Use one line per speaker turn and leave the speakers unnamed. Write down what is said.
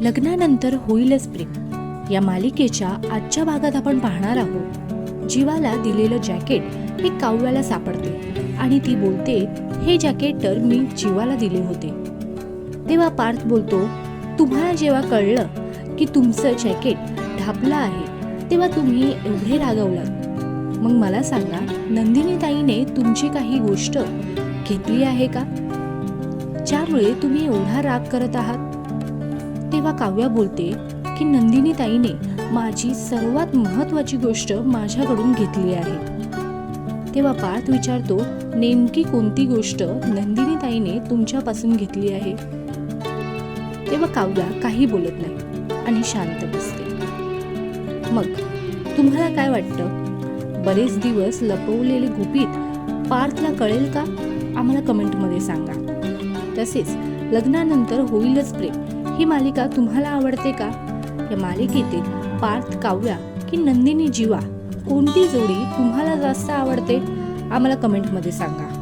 लग्नानंतर होईलच प्रेम. या मालिकेच्या आजच्या भागात आपण पाहणार आहोत जीवाला दिलेलं जॅकेट हे काव्याला सापडते आणि ती बोलते हे जॅकेट तर मी जीवाला दिले होते. तेव्हा पार्थ बोलतो तुम्हाला जेव्हा कळलं की तुमचं जॅकेट ढापलं आहे तेव्हा तुम्ही एवढे रागवलात. मग मला सांगा नंदिनी ताईने तुमची काही गोष्ट घेतली आहे का? ज्यामुळे तुम्ही एवढा राग करत आहात. तेव्हा काव्या बोलते की नंदिनी ताईने माझी सर्वात महत्वाची गोष्ट माझ्याकडून घेतली आहे. तेव्हा पार्थ विचारतो नेमकी कोणती गोष्ट नंदिनी ताईने तुमच्यापासून घेतली आहे? तेव्हा काव्या काही बोलत नाही आणि शांत बसते. मग तुम्हाला काय वाटतं? बरेच दिवस लपवलेले गुपित पार्थला कळेल का? आम्हाला कमेंटमध्ये सांगा. तसेच लग्नानंतर होईलच प्रेम. ही मालिका तुम्हाला आवडते का? या मालिकेतील पार्थ काव्या की नंदिनी जीवा कोणती जोडी तुम्हाला जास्त आवडते? आम्हाला कमेंटमध्ये सांगा.